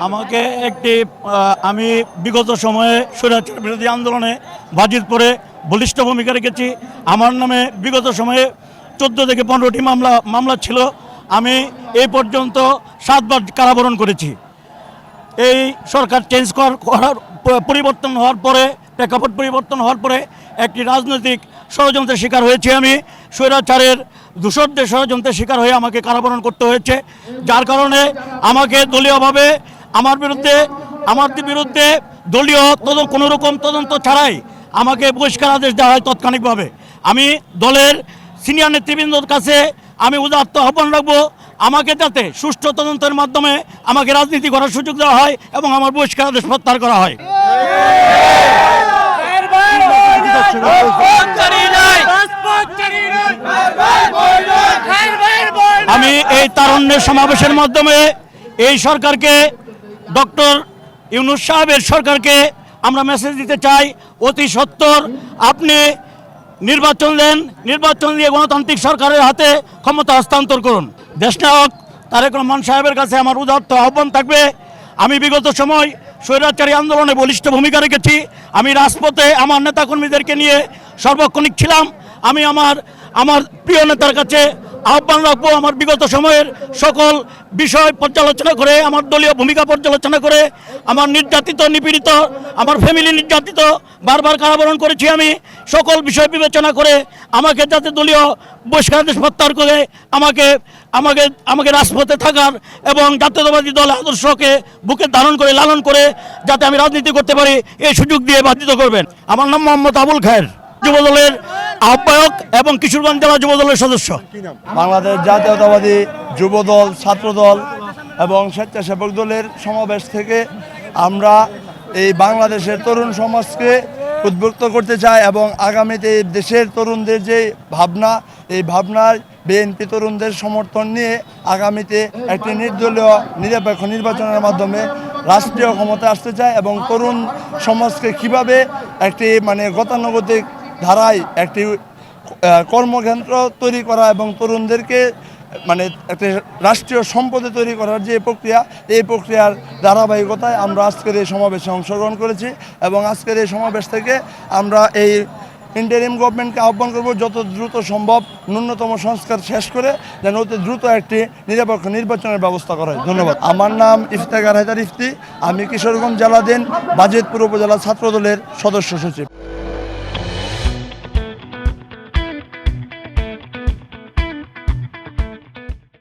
আমাকে একটি আমি বিগত সময়ে স্বৈরাচার বিরোধী আন্দোলনে বাজিতপুরে বলিষ্ঠ ভূমিকা রেখেছি। আমার নামে বিগত সময়ে চোদ্দ থেকে পনেরোটি মামলা মামলা ছিল। আমি এই পর্যন্ত সাতবার কারাবরণ করেছি। এই সরকার চেঞ্জ কর- করার, পরিবর্তন হওয়ার পরে, প্রেক্ষাপট পরিবর্তন হওয়ার পরে একটি রাজনৈতিক ষড়যন্ত্রের শিকার হয়েছে আমি। স্বৈরাচারের দূষরদের ষড়যন্ত্রের শিকার হয়ে আমাকে কারাবরণ করতে হয়েছে। যার কারণে আমাকে দলীয়ভাবে আমার বিরুদ্ধে আমার বিরুদ্ধে দলীয় তদন্ত কোনো রকম তদন্ত ছাড়াই আমাকে বহিষ্কার আদেশ দেওয়া হয় তাৎক্ষণিকভাবে। আমি দলের সিনিয়র নেতৃবৃন্দর কাছে আমি উদাত্ত আহ্বান রাখব, আমাকে যাতে সুষ্ঠু তদন্তের মাধ্যমে আমাকে রাজনীতি করার সুযোগ দেওয়া হয় এবং আমার বহিষ্কার আদেশ প্রত্যাহার করা হয়। এই সমাবেশের মাধ্যমে এই সরকারকে, ডক্টর ইউনুস সাহেবের সরকারকে আমরা মেসেজ দিতে চাই। অতি সত্বর আপনি নির্বাচন দেন, নির্বাচন দিয়ে গণতান্ত্রিক সরকারের হাতে ক্ষমতা হস্তান্তর করুন। দেশনায়ক তারেক রহমান সাহেবের কাছে আমার উদার্ত আহ্বান থাকবে। আমি বিগত সময় স্বৈরাচারী আন্দোলনে বলিষ্ঠ ভূমিকা রেখেছি। আমি রাজপথে আমার নেতাকর্মীদেরকে নিয়ে সর্বক্ষণিক ছিলাম। আমি আমার আমার প্রিয় নেতার কাছে আহ্বান রাখব আমার বিগত সময়ের সকল বিষয় পর্যালোচনা করে, আমার দলীয় ভূমিকা পর্যালোচনা করে, আমার নির্যাতিত, নিপীড়িত, আমার ফ্যামিলি নির্যাতিত, বারবার কারাবরণ করেছি আমি, সকল বিষয় বিবেচনা করে আমাকে যাতে দলীয় বহিষ্কারাদেশ প্রত্যাহার করে আমাকে আমাকে আমাকে রাজপথে থাকার এবং জাতীয়তাবাদী দল আদর্শকে বুকে ধারণ করে, লালন করে যাতে আমি রাজনীতি করতে পারি, এই সুযোগ দিয়ে বাধিত করবেন। আমার নাম মোহাম্মদ আবুল খায়ের, যুবদলের আহ্বায়ক এবং কিশোরগঞ্জ জেলা যুবদলের সদস্য। বাংলাদেশ জাতীয়তাবাদী যুবদল, ছাত্রদল এবং স্বেচ্ছাসেবক দলের সমাবেশ থেকে আমরা এই বাংলাদেশের তরুণ সমাজকে উদ্বুদ্ধ করতে চাই এবং আগামীতে দেশের তরুণদের যে ভাবনা, এই ভাবনার বিএনপি তরুণদের সমর্থন নিয়ে আগামীতে একটি নির্দলীয় নিরপেক্ষ নির্বাচনের মাধ্যমে রাষ্ট্রীয় ক্ষমতা আসতে চায় এবং তরুণ সমাজকে কীভাবে একটি মানে গতানুগতিক ধারায় একটি কর্মকেন্দ্র তৈরি করা এবং তরুণদেরকে মানে একটা রাষ্ট্রীয় সম্পদে তৈরি করার যে প্রক্রিয়া, এই প্রক্রিয়ার ধারাবাহিকতায় আমরা আজকের এই সমাবেশে অংশগ্রহণ করেছি এবং আজকের এই সমাবেশ থেকে আমরা এই ইন্টারিম গভর্নমেন্টকে আহ্বান করব যত দ্রুত সম্ভব ন্যূনতম সংস্কার শেষ করে যেন অতি দ্রুত একটি নিরপেক্ষ নির্বাচনের ব্যবস্থা করা হয়। ধন্যবাদ। আমার নাম ইফতেখার হায়দার ইফতি। আমি কিশোরগঞ্জ জেলাধীন বাজিতপুর উপজেলা ছাত্রদলের সদস্য সচিব।